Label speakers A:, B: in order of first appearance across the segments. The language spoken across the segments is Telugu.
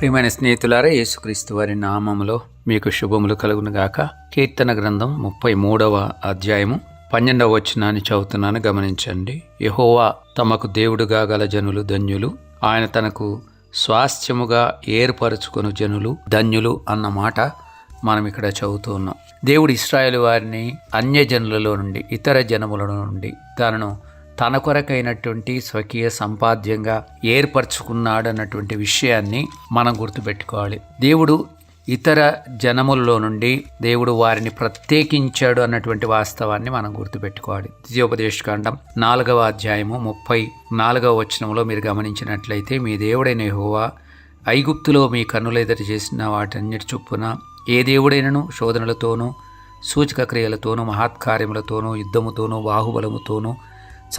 A: ప్రియమైన స్నేహితులారా యేసుక్రీస్తు వారి నామములో మీకు శుభములు కలుగునుగాక కీర్తన గ్రంథం ముప్పై మూడవ అధ్యాయము పన్నెండవ వచనాన్ని చదువుతున్నాను గమనించండి. యహోవా తమకు దేవుడుగా గల జనులు ధన్యులు ఆయన తనకు స్వాస్థ్యముగా ఏర్పరచుకుని జనులు ధన్యులు అన్న మాట మనం ఇక్కడ చదువుతూ ఉన్నాం. దేవుడు ఇస్రాయేల్ వారిని అన్యజనులలో నుండి ఇతర జనముల నుండి తనను తన కొరకైనటువంటి స్వకీయ సంపాద్యంగా ఏర్పరచుకున్నాడు అన్నటువంటి విషయాన్ని మనం గుర్తుపెట్టుకోవాలి. దేవుడు ఇతర జనములలో నుండి దేవుడు వారిని ప్రత్యేకించాడు అన్నటువంటి వాస్తవాన్ని మనం గుర్తుపెట్టుకోవాలి. ద్వితీయోపదేశకాండం నాలుగవ అధ్యాయము ముప్పై నాలుగవ వచనంలో మీరు గమనించినట్లయితే మీ దేవుడైన హోవా ఐగుప్తులో మీ కన్నుల ఎదురు చేసిన వాటన్నిటి చొప్పున ఏ దేవుడైనను శోధనలతోనూ సూచక క్రియలతోనూ మహాత్కార్యములతోనూ యుద్ధముతోనూ బాహుబలముతోనూ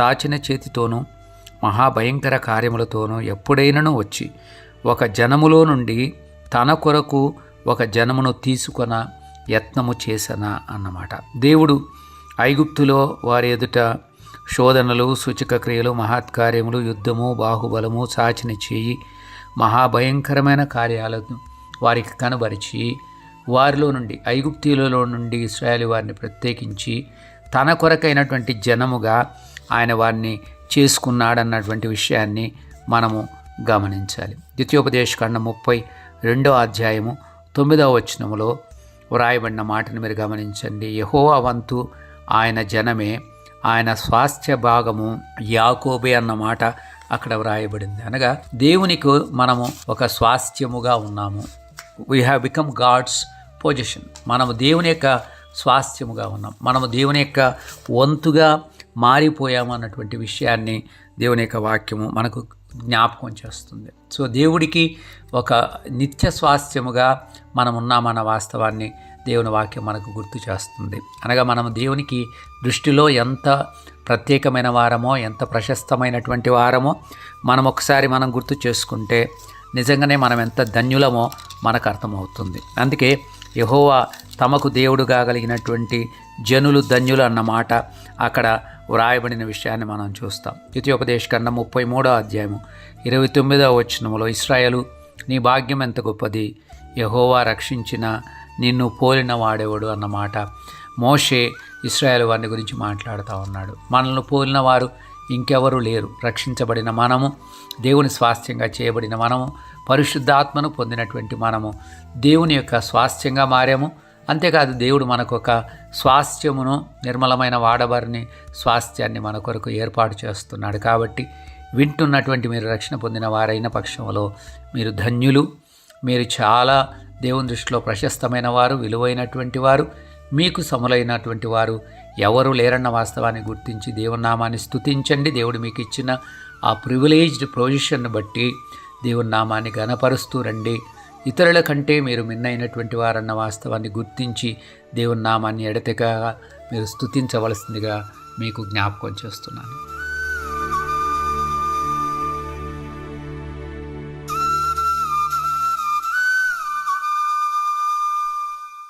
A: చాచిన చేతితోనూ మహాభయంకర కార్యములతోనూ ఎప్పుడైనను వచ్చి ఒక జనములో నుండి తన కొరకు ఒక జనమును తీసుకొన యత్నము చేసనా అన్నమాట. దేవుడు ఐగుప్తులో వారి ఎదుట శోధనలు సూచక క్రియలు మహత్కార్యములు యుద్ధము బాహుబలము చాచిన చేయి మహాభయంకరమైన కార్యాలను వారికి కనబరిచి వారిలో నుండి ఐగుప్తీలలో నుండి ఇస్రాయేల్ వారిని ప్రత్యేకించి తన కొరకైనటువంటి జనముగా ఆయన వారిని చేసుకున్నాడన్నటువంటి విషయాన్ని మనము గమనించాలి. ద్వితీయోపదేశ ద్వితీయోపదేశకాండం ముప్పై రెండో అధ్యాయము తొమ్మిదవ వచనములో వ్రాయబడిన మాటను మీరు గమనించండి. యహోవా వంతు ఆయన జనమే ఆయన స్వాస్థ్య భాగము యాకోబే అన్న మాట అక్కడ వ్రాయబడింది. అనగా దేవునికి మనము ఒక స్వాస్థ్యముగా ఉన్నాము. We have become god's position మనము దేవుని యొక్క స్వాస్థ్యముగా ఉన్నాం. మనము దేవుని యొక్క వంతుగా మారిపోయాము అన్నటువంటి విషయాన్ని దేవుని యొక్క వాక్యము మనకు జ్ఞాపకం చేస్తుంది. సో దేవుడికి ఒక నిత్య స్వాస్థ్యముగా మనం ఉన్నామన్న వాస్తవాన్ని దేవుని వాక్యం మనకు గుర్తు చేస్తుంది. అనగా మనం దేవునికి దృష్టిలో ఎంత ప్రత్యేకమైన వారమో ఎంత ప్రశస్తమైనటువంటి వారమో మనం ఒకసారి మనం గుర్తు చేసుకుంటే నిజంగానే మనం ఎంత ధన్యులమో మనకు అర్థమవుతుంది. అందుకే యహోవా తమకు దేవుడు కాగలిగినటువంటి జనులు ధన్యులు అన్నమాట. అక్కడ వ్రాయబడిన విషయాన్ని మనం చూస్తాం. ద్వితీయోపదేశ కన్నా ముప్పై మూడో అధ్యాయము ఇరవై తొమ్మిదవ వచనంలో ఇస్రాయలు నీ భాగ్యం ఎంత గొప్పది? యహోవా రక్షించిన నిన్ను పోలిన వాడేవాడు అన్నమాట. మోషే ఇస్రాయల్ వారిని గురించి మాట్లాడుతూ ఉన్నాడు. మనల్ని పోలిన వారు ఇంకెవరూ లేరు. రక్షించబడిన మనము దేవుని స్వాస్థ్యంగా చేయబడిన మనము పరిశుద్ధాత్మను పొందినటువంటి మనము దేవుని యొక్క స్వాస్థ్యంగా మారాము. అంతేకాదు దేవుడు మనకు ఒక స్వాస్థ్యమును నిర్మలమైన వాడబారిని స్వాస్థ్యాన్ని మన కొరకు ఏర్పాటు చేస్తున్నాడు కాబట్టి వింటున్నటువంటి మీరు రక్షణ పొందిన వారైన పక్షంలో మీరు ధన్యులు. మీరు చాలా దేవుని దృష్టిలో ప్రశస్తమైన వారు విలువైనటువంటి వారు మీకు సములైనటువంటి వారు ఎవరు లేరన్న వాస్తవాన్ని గుర్తించి దేవునామాన్ని నామాన్ని దేవుడు మీకు ఇచ్చిన ఆ ప్రివిలేజ్డ్ పొజిషన్ను బట్టి దేవునామాన్ని గనపరుస్తూ రండి. ఇతరుల కంటే మీరు మిన్నైనటువంటి వారన్న వాస్తవాన్ని గుర్తించి దేవునామాన్ని ఎడతెగా మీరు స్థుతించవలసిందిగా మీకు జ్ఞాపకం చేస్తున్నాను.